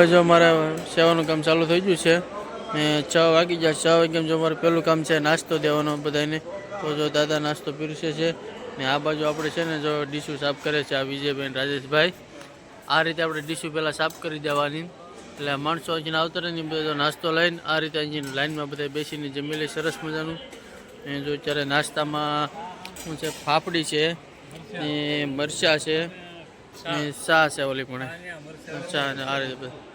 હવે જો મારે સેવાનું કામ ચાલુ થઈ ગયું છે, ને છ વાગી ગયા, છ વાગ્યા જો મારે પહેલું કામ છે, નાસ્તો દેવાનો બધાને તો જો દાદા નાસ્તો પીરસે છે, ને આ બાજુ આપણે છે ને જો ડીશું સાફ કરે છે આ વિજયભાઈ ને રાજેશભાઈ. આ રીતે આપણે ડીશું પહેલાં સાફ કરી દેવાની. એટલે માણસો અહીંને આવતા રહે ને બધો નાસ્તો લઈને આ રીતે અહીં લાઈનમાં બધા બેસીને જમી લે સરસ મજાનું. ને જો અત્યારે નાસ્તામાં શું છે, ફાફડી છે, ને મરચાં છે, ને સા છે ઓલી પણ. અને આ રીતે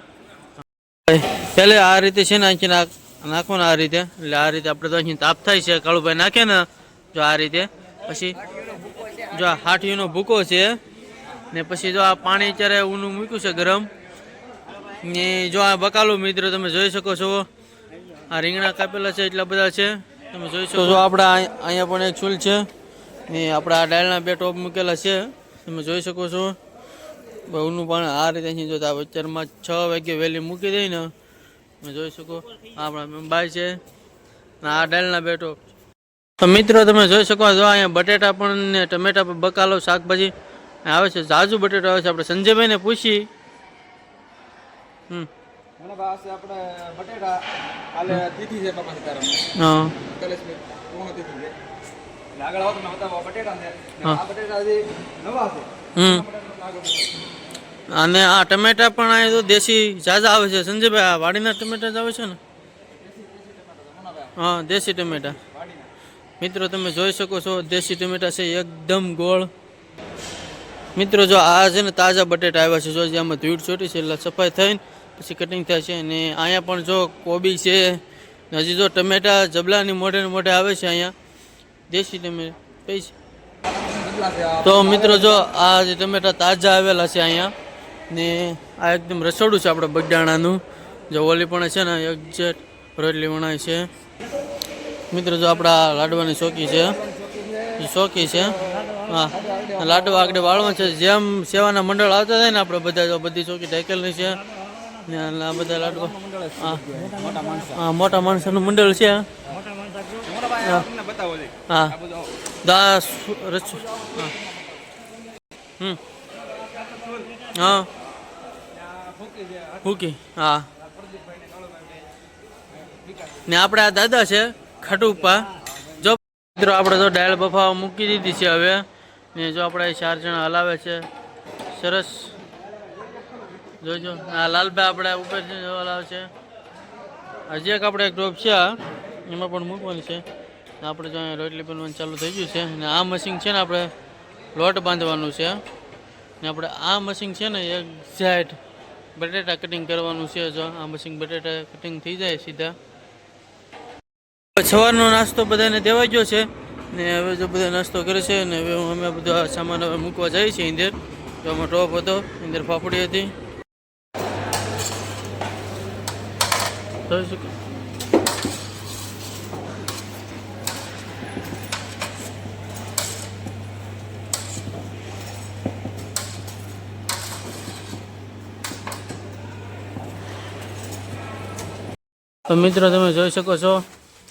બધું આ રીતે છે ને અહીંથી નાખ નાખો ને આ રીતે. એટલે આ રીતે આપણે તો અહીં તાપ થાય છે, કાળુભાઈ નાખે ને, જો આ રીતે. પછી જો આ હાઠીનો ભૂકો છે, ને પછી જો આ પાણી અત્યારે ઊનું મૂક્યું છે ગરમ. ને જો આ બકાલો મિત્રો તમે જોઈ શકો છો. આ રીંગણા કાપેલા છે, એટલા બધા છે. તમે જોઈ શકો છો આપણા અહીં- અહીંયા પણ એક ચૂલ છે. ને આપણા આ ડાળના બે ટોપ મૂકેલા છે. તમે જોઈ શકો છો. બહુનું પણ આ રીતે અહીં જોતા વચ્ચરમાં છ વાગે વહેલી મૂકી દઈ ને તમે જોઈ શકો. આપણા મુંબઈ છે. આ ડાળના બેટો. તો મિત્રો તમે જોઈ શકો જો અહીંયા બટેટા પણ ને ટમેટા પણ બકાલો શાકભાજી. આવે છે ઝાઝુ બટેટા આવે છે. આપણે સંજયભાઈને પૂછી. હમ. બટેટા. આ. આ હમ. અને આ ટમેટા પણ અહીંયા તો દેશી ઝાઝા આવે છે. સંજયભાઈ, આ વાડીના ટમેટા જ આવે છે ને? હા, દેશી ટમેટા. મિત્રો, તમે જોઈ શકો છો, દેશી ટમેટા છે એકદમ ગોળ. મિત્રો, જો આ છે ને તાજા બટેટા આવ્યા છે. જો જે આમાં ધૂળ ચોટી છે, એટલે સફાઈ થઈને પછી કટિંગ થાય છે. અને અહીંયા પણ જો કોબી છે, હજી જો ટમેટા જબલાની મોઢે મોઢે આવે છે અહીંયા. દેશી ટમેટા આ તો મિત્રો જો આ જે ટમેટા તાજા આવેલા છે અહીંયા, ને આ એકદમ રસોડું છે આપણે બગડાણાનું જો ઓલી પણ છે ને એક્ઝેટ રોટલી વણાય છે. મિત્રો જો આપણા લાડવાની ચોકી છે. એ ચોકી છે. હા, લાડવા આગળ વાળવા છે. જેમ સેવાના મંડળ આવતા થાય ને આપણે બધા જો બધી ચોકી ઢેકેલની છે. ને આ બધા લાડવા, હા. મોટા માણસોનું મંડળ છે. હા. દાસ રચુ હમ હા ફૂકી હા ને આપણે આ દાદા છે ખટુપા જો મિત્રો, આપણે તો ડાયલ બફાવા મૂકી દીધી છે હવે. ને જો આપણે ચાર જણા હલાવે છે. સરસ. જોજો. આ લાલભાઈ આપણે ઉપર હલાવે છે. હજી એક આપણે એક ડ્રોપ છે એમાં પણ મૂકવાની છે. આપણે જો રોટલી બનવાનું ચાલુ થઈ ગયું છે અને આ મશીન છે ને આપણે લોટ બાંધવાનું છે. ને આપણે આ મશીન છે ને એક્ઝેક્ટ બટેટા કટિંગ કરવાનું છે જો. આ મશીન બટેટા કટિંગ થઈ જાય સીધા. સવારનો નાસ્તો બધાને દેવાઈ ગયો છે. ને હવે જો બધા નાસ્તો કરે છે ને હવે અમે બધા સામાન હવે મૂકવા જઈએ છીએ ઇન્દર તો આમાં ટોપ હતો ઇન્દર ફાફડી હતી. તો મિત્રો, તમે જોઈ શકો છો,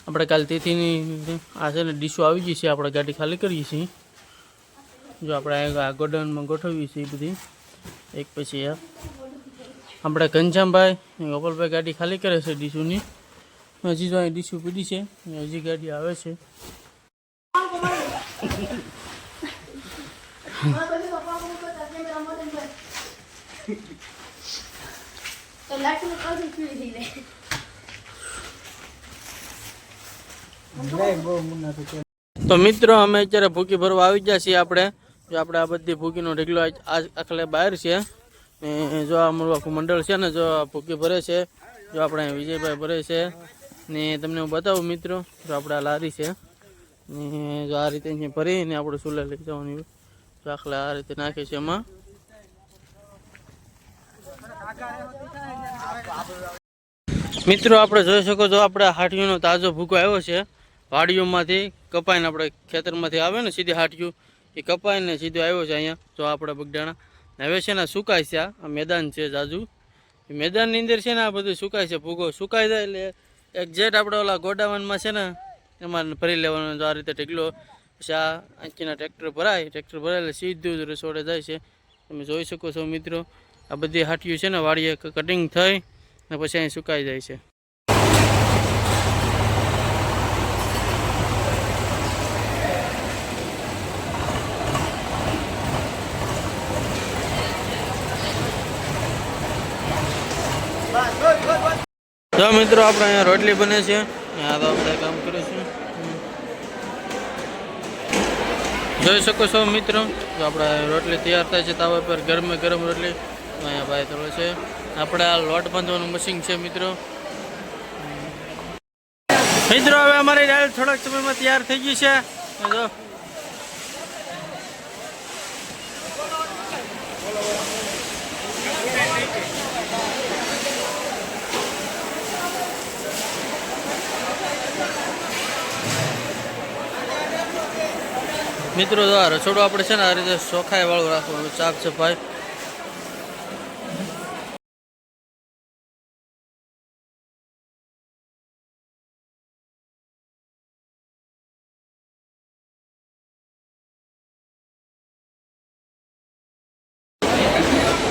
આપણે કાલ તિથિની આ છે ને ડીશો આવી ગઈ છે, આપણે ગાડી ખાલી કરીએ છીએ. જો આપણે આ ગોડાઉનમાં ગોઠવીએ છીએ બધી. એક પછી એક. આપણે ઘનશ્યામભાઈ ગોપાલભાઈ ગાડી ખાલી કરે છે ડીશુની. હજી તો અહીં ડીશુ પીડી છે હજી ગાડી આવે છે. તો લાટનું કશું દઈ લે તો મિત્રો, અમે અત્યારે ભૂકી ભરવા આવી ગયા છીએ આપણે. જો આપણે આ બધી ભૂકીનો ઢીકલો આખલે બહાર છે. ને જો આ અમારું આખું મંડળ છે ને, જો આ ભૂકી ભરે છે. જો આપણે વિજયભાઈ ભરે છે. ને તમને હું બતાવું મિત્રો, જો આપણે આ લારી છે. ને જો આ રીતે અહીંયા ભરીને આપણે ચૂલે લઈ જવાની. જો આખલે આ રીતે નાખે છે એમાં. મિત્રો, આપણે જોઈ શકો છો, આપણે હાટીઓનો તાજો ભૂકો આવ્યો છે. વાડીઓમાંથી કપાઈને આપણે ખેતરમાંથી આવે ને સીધી હાટ્યું, એ કપાઈને સીધો આવ્યો છે અહીંયા, જો આપણે બગડાણા. હવે છે ને સુકાય છે આ મેદાન છે જાજુ. મેદાનની અંદર છે ને આ બધું સુકાય છે, ભૂગો સુકાઈ જાય એટલે એક્ઝેક્ટ આપણે ઓલા ગોડાવનમાં છે ને, એમાં ભરી લેવાનો આ રીતે ટેકલો પછી આ અહીંના ટ્રેક્ટર ભરાય ટ્રેક્ટર ભરાય એટલે સીધું જ રસોડે જાય છે. તમે જોઈ શકો છો મિત્રો, આ બધી હાટિયું છે ને વાડીએ કટિંગ થઈ અને પછી અહીં સુકાઈ જાય છે. તો મિત્રો, આપણે અહીંયા રોટલી બને છે. આ તો આપણે કામ કરીશું. જોઈ શકો છો મિત્રો તો આપણે રોટલી તૈયાર થાય છે તાવા પર ગરમે ગરમ રોટલી અહીંયા ભાઈ થોડો છે. આપણે આ લોટ બાંધવાનું મશીન છે મિત્રો. મિત્રો, હવે અમારી દાળ થોડાક સમયમાં તૈયાર થઈ ગઈ છે. જો. મિત્રો, જો આ રસોડું આપણે છે ને આ રીતે વાળું રાખવાનું સાફ સફાઈ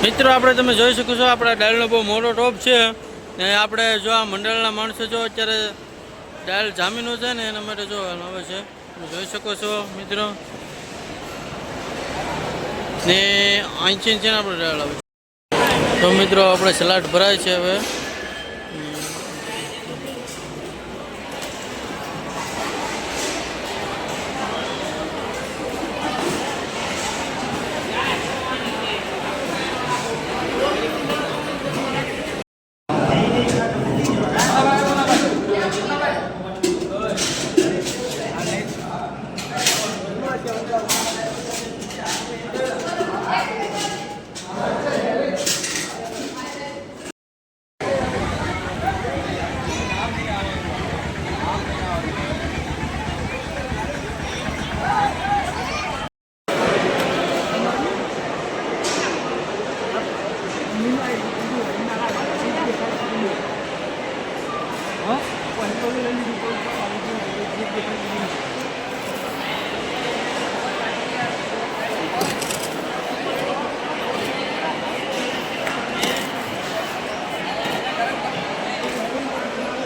મિત્રો, આપણે તમે જોઈ શકો છો, આપણા ડાયલનો બહુ મોટો ટોપ છે ને આપણે જો આ મંડળના માણસો જો અત્યારે ડાયલ જામીનો છે ને એના માટે જો આવે છે. જોઈ શકો છો, મિત્રો. ને અહીંથી છે ને આપણે તો મિત્રો, આપણે સલાડ ભરાય છે હવે. রিপোর্ট